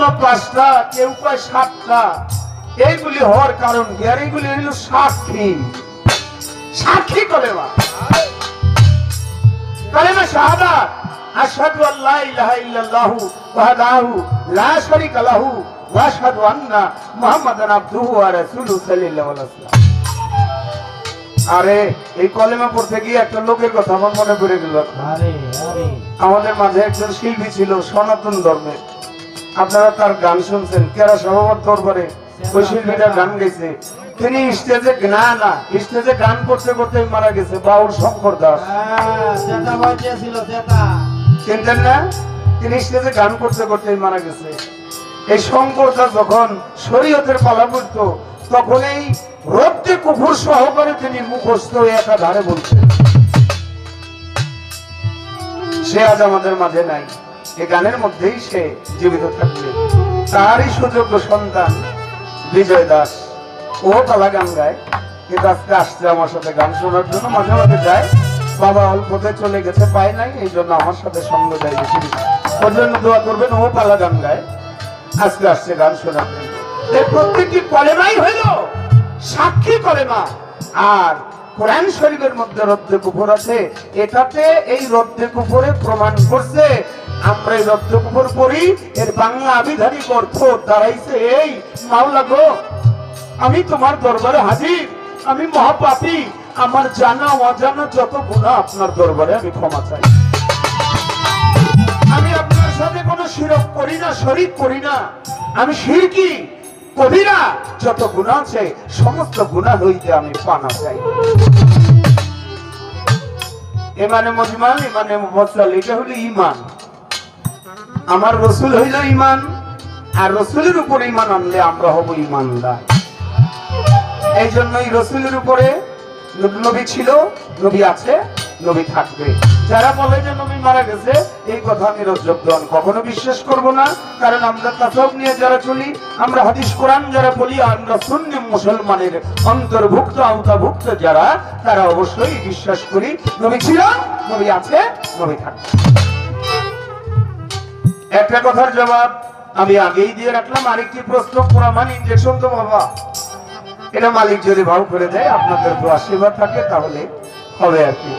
কলেমা পাঁচটা কেউ কয় সাতটা। এইগুলি হওয়ার কারণ কি? আর এইগুলি হলো সাক্ষী। সাক্ষী কলেমা কালেমা শাহাদাত আশহাদু আল্লা ইলাহা ইল্লাল্লাহু ওয়াহদাহু লা শারীকা লাহু ওয়া আশহাদু আন্না মুহাম্মাদান আবদুহু ওয়া রাসূলুহু সাল্লাল্লাহু আলাইহি ওয়াসাল্লাম। আরে এই কলেমা পড়তে গিয়ে একটা লোকের কথা আমার মনে পড়ে গেল। আরে আরে। আমাদের মাঝে একজন শিল্পী ছিল সনাতন ধর্মের। আপনারা তার গান শুনছেন কেরা সভাপত দরবারে ওই শিল্পীটা গান গেছে। তিনি স্টেজে না না স্টেজে গান করতে করতে মারা গেছে বাউল শঙ্কর দাস। হ্যাঁ চিনতেন না? তিনি স্টেজে গান করতে করতে মারা গেছে। এই শঙ্করদা যখন শরীয়তের পালা পড়ত তখন এই রক্তে কুকুর সহকারে তিনি মুখস্থ হয়ে একাধারে বলছেন সে আজ আমাদের মাঝে নাই। এই গানের মধ্যেই সে জীবিত থাকবে তারই সুযোগ্য সন্তান বিজয় দাস। ও পালা গান গায়। কিন্তু আজকে আসছে আমার সাথে গান শোনার জন্য। মাঝে মাঝে যায়। বাবা অল্পতে চলে গেছে, পায় নাই। এই জন্য আমার সাথে সঙ্গ দেয় বেশি। ওর জন্য দোয়া করবেন, ও পালা গান গায়। আজকে আসছে গান শোনার জন্য। প্রত্যেকটি কলেমাই হইল সাক্ষী কলেমা। আর কোরআন শরীফের মধ্যে রদ্দে কুপুর আছে। এটাতে এই রদ্দে কুপুরে প্রমাণ করছে আমরা এই পড়ি, এর বাংলা আবিধানিক অর্থ দাঁড়াইছে এই। মাওলা গো, আমি তোমার দরবারে হাজির, আমি মহাপাপী, আমার জানা অজানা যত গুণা আপনার দরবারে আমি ক্ষমা চাই। আমি আপনার সাথে কোনো শিরক করি না, শরিক করি না। আমি শিরকি কবিরা যত গুণা আছে, সমস্ত গুণা হইতে আমি পানা চাই। এমানে মজমান এমানে মুফাসসাল এটা হলো ইমান আমার রসুল হইল ইমান আর রসুলের উপর ইমান আনলে আমরা হব ইমানদার এই জন্যই রসুলের উপরে নবী ছিল, নবী আছে, নবী থাকবে। যারা বলে যে নবী মারা গেছে, এই কথা আমি রসযোগদান কখনো বিশ্বাস করব না, কারণ আমরা তাসব নিয়ে যারা চলি, আমরা হাদিস কোরআন যারা বলি আমরা শূন্য মুসলমানের অন্তর্ভুক্ত, আওতাভুক্ত যারা, তারা অবশ্যই বিশ্বাস করি, নবী ছিল, নবী আছে, নবী থাকবে। একটা কথার জবাব, আমি আগেই দিয়ে রাখলাম, আরেকটি প্রশ্ন প্রমাণ ইঞ্জেকশন তো বাবা। এটা মালিক যদি ভাও করে দেয়, আপনাদের আশীর্বাদ থাকে, তাহলে হবে আর কি।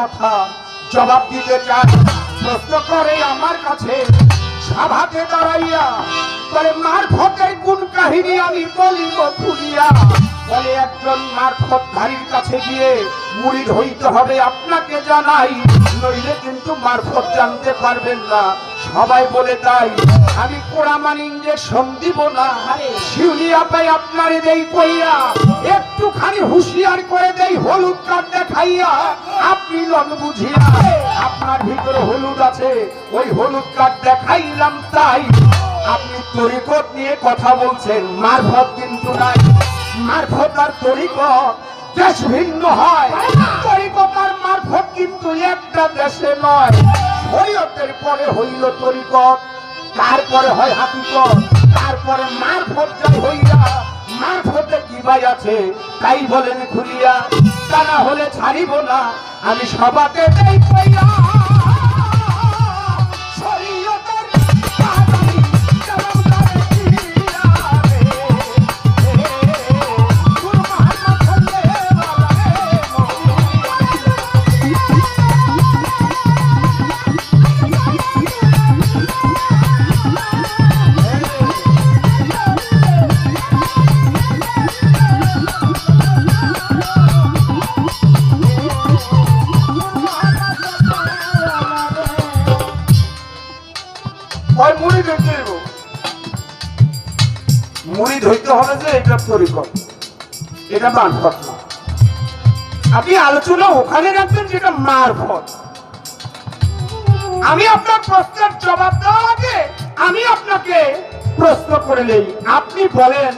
কথা জবাব দিতে চাই প্রশ্ন করে আমার কাছে, সাভাতে দাঁড়াইয়া বলে, মারফতের কোন কাহিনী আমি বলিব খুলিয়া বলে একজন মারফতধারীর কাছে গিয়ে, মুড়ি হইতে হবে আপনাকে জানাই, নইলে কিন্তু মারফত জানতে পারবেন না। সবাই বলে তাই। আমি কোরআমান ইঞ্জেকশন দিব না। শিউলিয়া পাই আপনারে দেই কইয়া, একটুখানি হুঁশিয়ার করে দেই হলুদ কার্ড দেখাইয়া। আপনি লন বুঝিয়া, আপনার ভিতরে হলুদ আছে, ওই হলুদ কার্ড দেখাইলাম তাই। আপনি তরিকত নিয়ে কথা বলছেন, মারফত কিন্তু নাই। মারফত আর তরিকত, দেশ ভিন্ন হয়। তরিকত আর মারফত কিন্তু একটা দেশে নয়। শরীয়তের পরে হইল তরিকত। তারপরে হয় হাকিকত। তারপরে মার যাই হইয়া, মার মারফতে কি ভাই আছে? তাই বলেন খুলিয়া, তা না হলে ছাড়িব না। আমি সবাতে দেই ওই মুড়ি ধরতে দেবো মুড়ি ধরতে হবে যে এটা তরিকত এটা মারফত আপনি আলোচনা ওখানে রাখবেন যেটা মারফত আমি আপনার প্রশ্নের জবাব দেওয়ার আগে আমি আপনাকে প্রশ্ন করে নেই। আপনি বলেন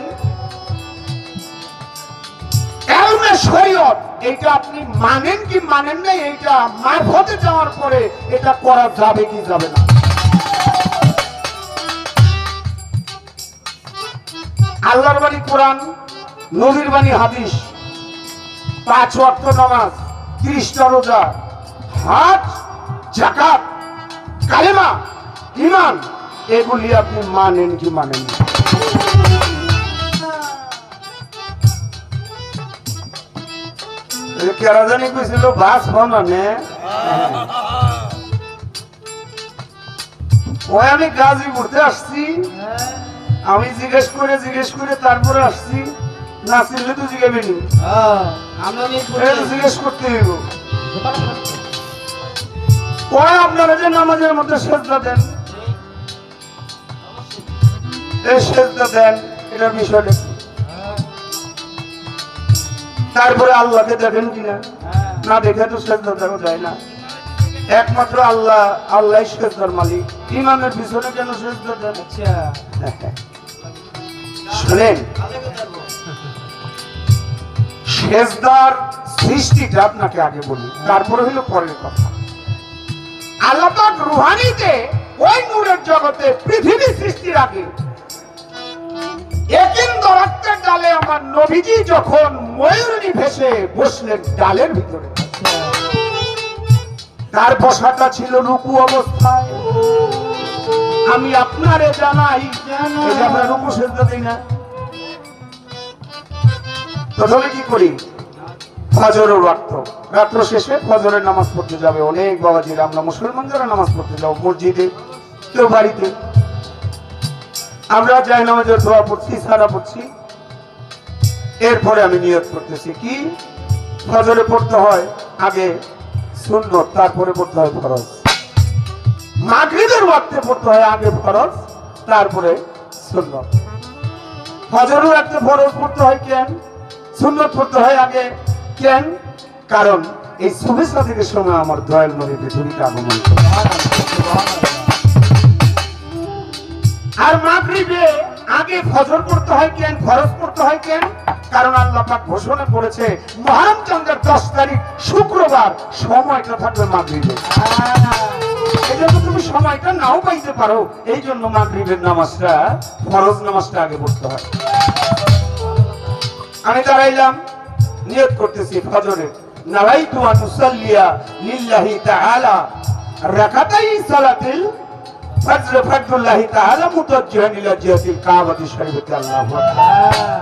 এইটা আপনি মানেন কি মানেন না এইটা মারফতে যাওয়ার পরে এটা করা যাবে কি যাবে না? আল্লাহর বাণী কোরআন নবীর বাণী হাদিস পাঁচ ওয়াক্ত নামাজ ত্রিশটা রোজা হাজ জাকাত কালেমা ইমান এগুলি আপনি মানেন কি মানেন কেরা জানি কইছিল বাস বানানে ওই আমি গাজীপুরতে আসছি। আমি জিজ্ঞেস করে জিজ্ঞেস করে তারপরে আসছি। না চিনলে তো জিজ্ঞাবেনি আমরা জিজ্ঞেস করতে হইব। ওই আপনারা যে নামাজের মধ্যে সেজদা দেন এই সেজদা দেন এটা বিষয়টা তারপরে আল্লাহকে দেখেন কিনা? না দেখে তো সেজদা দেখা যায় না। একমাত্র আল্লাহ আল্লাহ সেজদার মালিক। ইমামের পিছনে কেন সেজদা দেন? আচ্ছা। শুনেন। সেজদার সৃষ্টিটা আপনাকে আগে বলি, তারপরে হইল পরের কথা। আল্লাহ পাক রুহানিতে ওই নূরের জগতে পৃথিবী সৃষ্টির আগে একিন দরাত্তের ডালে আমার নবীজি যখন ময়ূরী ভেসে বসলেন ডালের ভিতরে। তার বসাটা ছিল রুকু অবস্থায়। আমি আপনারে জানাই আমরা রুকু সেজদা দিই না। প্রথমে কি করি? ফজরও রাখতো রাত্র। শেষে ফজরের নামাজ পড়তে যাবে অনেক বাবাজিরা আমরা মুসলমান যারা নামাজ পড়তে যাব মসজিদে, কেউ বাড়িতে। আমরা যাই নামাজের দোয়া পড়ছি, সারা পড়ছি। এরপরে আমি নিয়ত করতেছি কি? ফজরে পড়তে হয় আগে শূন্য তারপরে পড়তে হয় ফরজ। মাগরিবের ওয়াক্তে পড়তে হয় আগে ফরজ, তারপরে শূন্য ফজরের ওয়াক্তে ফরজ পড়তে হয় কেন? সুন্নত হয় আগে। কেন? কারণ এই শুভেচ্ছা থেকে সময় আমার দয়াল পৃথিবীতে আগমন আর আগে ফজর পড়তে হয় কেন? পড়তে হয় কেন? কারণ ঘোষণা করেছে দশ তারিখ শুক্রবার সময়টা থাকবে মাগরিবে। এই জন্য তুমি সময়টা নাও পাইতে পারো। এই জন্য মাগরিবের নামাজটা, ফরজ নামাজটা আগে পড়তে হয়। আমি দাঁড়াইলাম নিয়ত করতেছি ফজরে। নারাইতু আন উসাল্লিয়া লিল্লাহি তাআলা। রাকাতাই সালাতিল ফজর ফজরুল্লাহি তাআলা মুতাজ্জিহান ইলা কাবাতি আল্লাহু আকবার।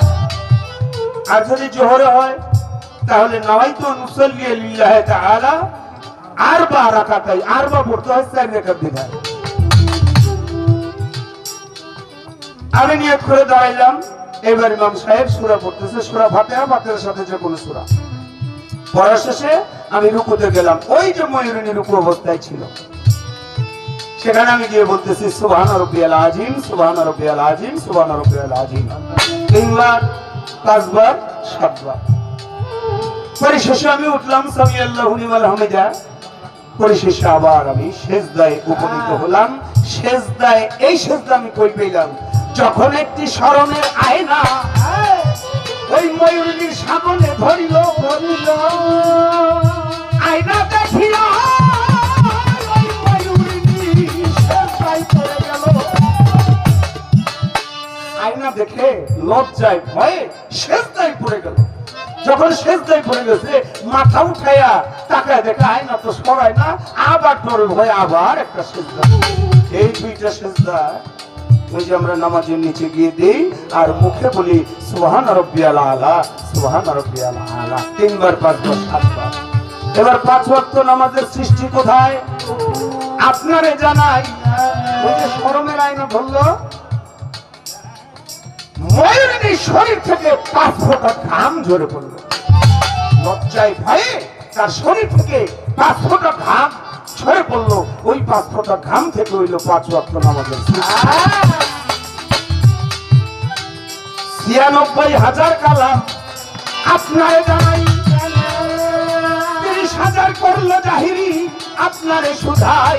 আর যদি জোহরে হয়, তাহলে নারাইতু আন উসাল্লিয়া লিল্লাহি তাআলা আরবা রাকাতাই, আরবা পড়তে হয় চার রাকাত বিধায় আমি নিয়ত করে দাঁড়াইলাম। এবার ইমাম সাহেব সুরা পড়তেছে, সুরা ফাতেহা, ফাতেহার সাথে যে কোনো সুরা। পড়া শেষে আমি রুকুতে গেলাম। ওই যে ময়ূরিনী রুকু অবস্থায় ছিল। সেখানে আমি গিয়ে বলতেছি, সুবহান রব্বিয়াল আজিম সুবহান রব্বিয়াল আজিম সুবহান রব্বিয়াল আজিম তিনবার, পাঁচবার, সাতবার। পরিশেষে আমি উঠলাম সামি আল্লাহ লিমান হামিদা পরিশেষে আবার আমি সেজদায় উপনীত হলাম। সেজদায়, এই সেজদা আমি কই পেলাম? যখন একটি স্মরণের আয়না, ওই ময়ূরীর সামনে ধরিল ধরিল। আয়না দেখিল দেখে লজ্জায় ভয়ে সেজদায় পড়ে গেল। যখন সেজদায় পড়ে গেছে, মাথা উঠাইয়া তাকায় দেখে আয়না তো সরায় না, আবার তোর ভয়ে আবার একটা এই দুইটা ওই যে আমরা নামাজের নিচে গিয়ে দেই, আর মুখে বলি সুবহান রব্বিয়াল আলা সুবহান রব্বিয়াল আলা তিনবার, পাঁচবার, সাতবার। এবার পাঁচ ওয়াক্ত নামাজের সৃষ্টি কোথায়? আপনারে জানাই। ওই যে শরমের আয়না ধরলো ময়ূরিনীর শরীর থেকে পাঁচ ফোঁটা ঘাম ঝরে পড়ল। লজ্জায় ভয়ে তার শরীর থেকে পাঁচ ফোঁটা ঘাম ঝরে পড়ল। ওই পাঁচ ফোঁটা ঘাম থেকে হইল পাঁচ ওয়াক্ত নামাজের ছিয়ানব্বই হাজার কালাম। আপনারে জানাই, তিরিশ হাজার করল জাহিরি, আপনারে সুধাই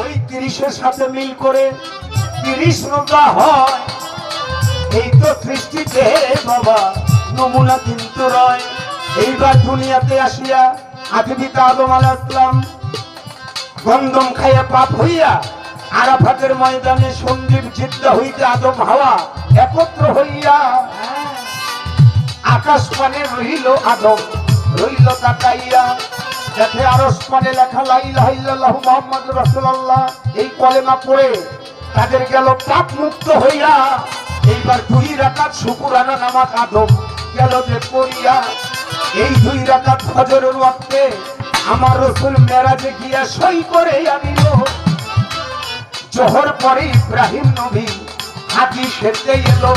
ওই তিরিশের সাথে মিল করে তিরিশ রোজা হয়। এই তো সৃষ্টিতে বাবা, নমুনা কিন্তু রয়। এইবার দুনিয়াতে আসিয়া আদি পিতা আদম আলাহ গন্ধম খাইয়া পাপ হইয়া আরাফাতের ময়দানে সন্দীপ জিদ্দা হইতে আদম হাওয়া একত্র হইয়া আকাশ পানে রহিল আদম, রইল তাকাইয়া। দেখে আরস পানে লেখা লাইলাহা ইল্লাল্লাহু মুহাম্মাদুর রাসূলুল্লাহ। এই কলেমা পড়ে তাদের গেল পাপ মুক্ত হইয়া। এইবার দুই রাকাত শুকুরানা নামাজ আদম গেল যে পড়িয়া। এই দুই রাকাত ফজরের ওয়াক্তে আমার রসুল মেরাজে গিয়া সই করে আনিল। জোহর পরে ইব্রাহিম নবী হাজি সেরতে এলো।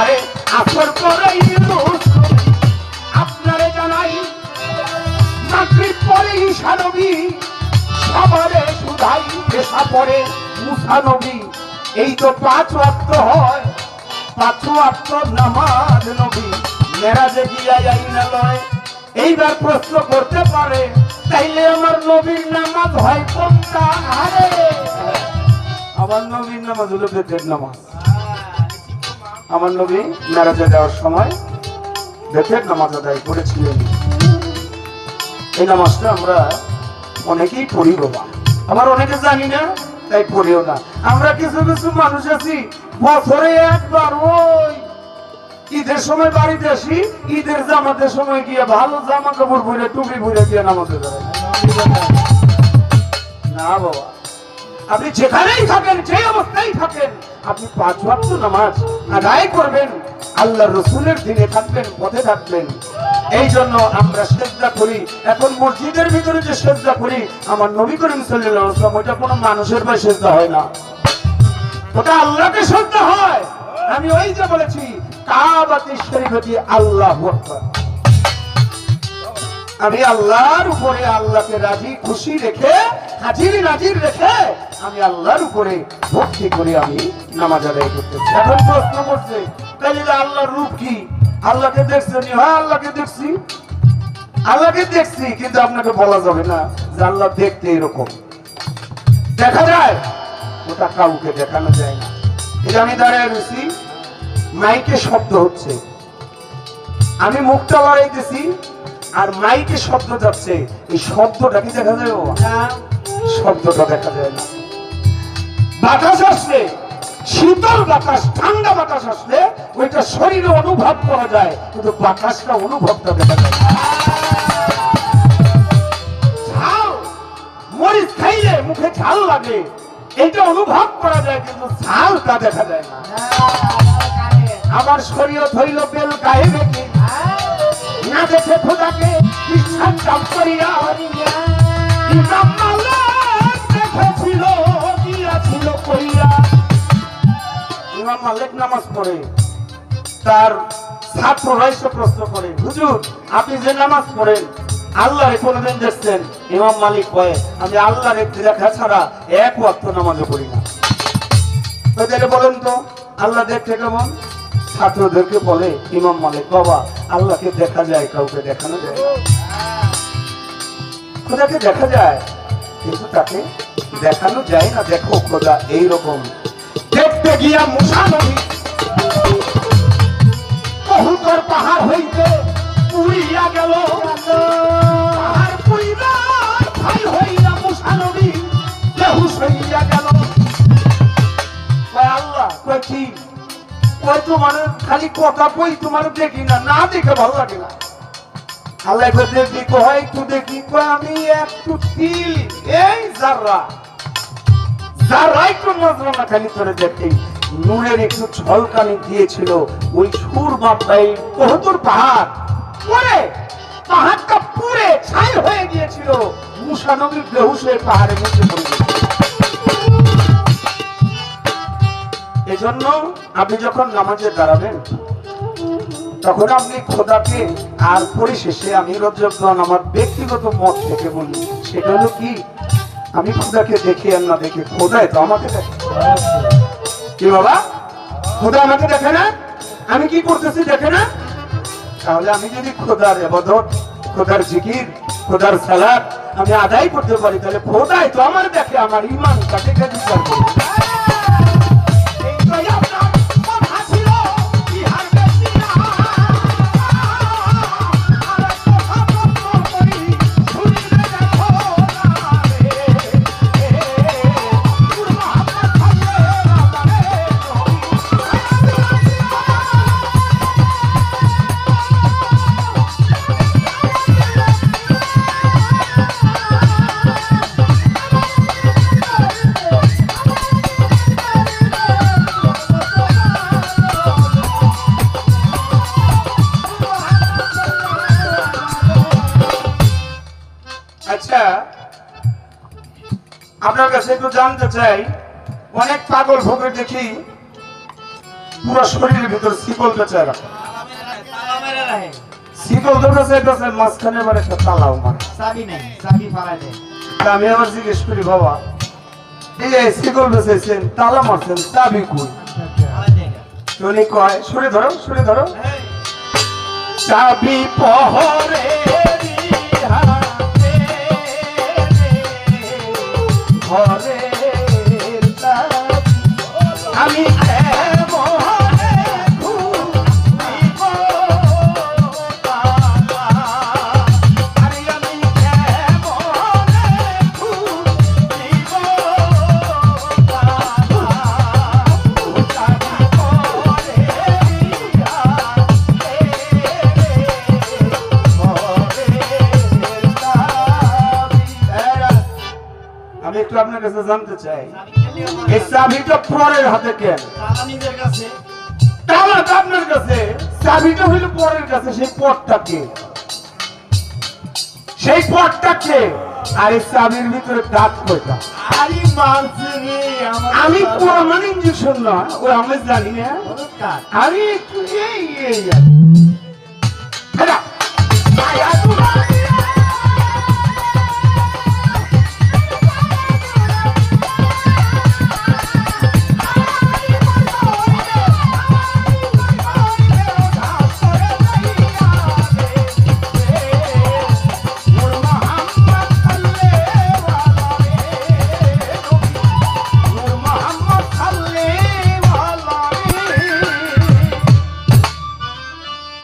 আরে, আসর পরে আপনারে জানাই মাগরিব পরে ঈশা নবী, সবারে সুধাই পেশা পরে মুসা নবী। এই তো পাঁচ ওয়াক্ত হয়, পাঁচ ওয়াক্ত নামাজ নবী। মেরাজে গিয়া যাই না লয় এইবার প্রশ্ন করতে পারে, তাইলে আমার নবীর নামাজ হয় নামাজ হলো বেতের নামাজ। আমার নবী মেরাজে যাওয়ার সময় বেতের নামাজ আদায় করেছিলেন। এই নামাজটা আমরা অনেকেই পড়ি বাবা আমার অনেকে জানি না, তাই পড়িও না। আমরা কিছু কিছু মানুষ আছি, বছরে একবার ওই ঈদের সময় বাড়িতে আসি, ঈদের জামাতের সময় গিয়ে ভালো জামা কাপড় পরে টুপি পরে গিয়ে নামাজে দাঁড়াই। না বাবা। আপনি যেখানেই থাকেন, যে অবস্থায় থাকেন, আপনি পাঁচ ওয়াক্ত নামাজ আদায় করবেন আল্লাহ রসুলের দিনে থাকবেন, পথে থাকবেন। এই জন্য আমরা সেজদা করি। এখন মসজিদের ভিতরে যে সেজদা করি, আমার নবী করিম ওয়াসাল্লাম, ওইটা কোনো মানুষের ভাই সেজদা হয় না। ওটা আল্লাহকে শ্রদ্ধা হয়। আমি ওই যে বলেছি কাবাতি শরীফতি আল্লাহ আকবার। আমি আল্লাহর উপরে আল্লাহকে রাজি, খুশি রেখে হাজির নাজির রেখে আমি আল্লাহর উপরে ভক্তি করে আমি নামাজ আদায় করতেছি এখন প্রশ্ন করছে, তাহলে আল্লাহর রূপ কি? আল্লাহকে দেখছেন হ্যাঁ আল্লাহকে দেখছি। আল্লাহকে দেখছি, কিন্তু আপনাকে বলা যাবে না যে আল্লাহ দেখতে এরকম। দেখা যায়, ওটা কাউকে দেখানো যায় না। এই আমি দাঁড়িয়ে রয়েছি, মাইকে শব্দ হচ্ছে। আমি মুখটা লড়াইতেছি আর মাইকে শব্দ যাচ্ছে এই শব্দটা কি দেখা যায় শব্দটা দেখা যায় না। বাতাস আসলে শীতল বাতাস ঠান্ডা বাতাস আসলে ওইটা শরীরে অনুভব করা যায় কিন্তু বাতাসটা অনুভবটা দেখা যায় ঝাল মরিচ খাইলে মুখে ঝাল লাগে এটা অনুভব করা যায় কিন্তু ঝালটা দেখা যায় না। আমার শরীর হইল বেল গায়ে রেখে না দেখে খোদাকে নামাজ তার প্রশ্ন করে, হুজুর, আপনি যে নামাজ পড়েন আল্লাহ কোনদিন দেখছেন? ইমাম মালিক কয়ে, আমি আল্লাহর একটি দেখা ছাড়া এক ওয়াক্ত নামাজও পড়ি না। বলেন তো, আল্লাহ দেখতে কেমন? ছাত্রদেরকে বলে, ইমাম মালিক, বাবা, আল্লাহকে দেখা যায়, কাউকে দেখানো যায় খোদাকে দেখা যায়, কিন্তু তাকে দেখানো যায় না। দেখো, খোদা এইরকম। দেখতে গিয়া মুসা নদী কহুতর পাহাড় হইতে পুড়িয়া গেল। পাহাড় পুড়িবা ভাই হইয়া মুসা নদী বেহুশ হইয়া গেল। আল্লাহ, কয় একটু আমি একটু ছলকানি দিয়েছিল, ওই সুর মাপটাই কহতুর পাহাড়। পরে পাহাড়টা পুরে ছাই হয়ে গিয়েছিল। মুসা নবীর বেহুশ হয়ে পাহাড়ের মধ্যে পড়ে গেছিল। এজন্য আপনি যখন নামাজে দাঁড়াবেন, তখন আপনি খোদাকে আর পরিশেষে আমি রজ্জগণ আমার ব্যক্তিগত মত থেকে বলি, সেটা হলো কি? আমি খোদাকে দেখি আর না দেখি, খোদাই তো আমাকে দেখে। কি বাবা? খোদা আমাকে দেখে না? আমি কি করতেছি দেখে না? তাহলে আমি যদি খোদার এবাদত খোদার জিকির, খোদার সালাদ আমি আদায় করতে পারি, তাহলে খোদাই তো আমার দেখে, আমার ইমান তাকে আপনার কাছে একটু জানতে চাই, অনেক পাগল ভোগে দেখি পুরো শরীরের ভিতর শিকল রাখে। শিকল মাঝখানে একটা তালাও মারে। চাবি আমি আবার জিজ্ঞেস করি, বাবা কয়, সরে ধরো সরে ধরো। চাবি পহরে জানতে চাই এই চাবিটা পরের হাতে কেন আপনার কাছে চাবিটা হইল পরের কাছে সেই পথটাকে সেই পথটাকে আর এই চাবির ভিতরে দাঁত কয়টা? আমি প্রমাণ মানে ইঞ্জেকশন না ও আমি জানি হ্যাঁ? না আরে এই এই হ্যাঁ।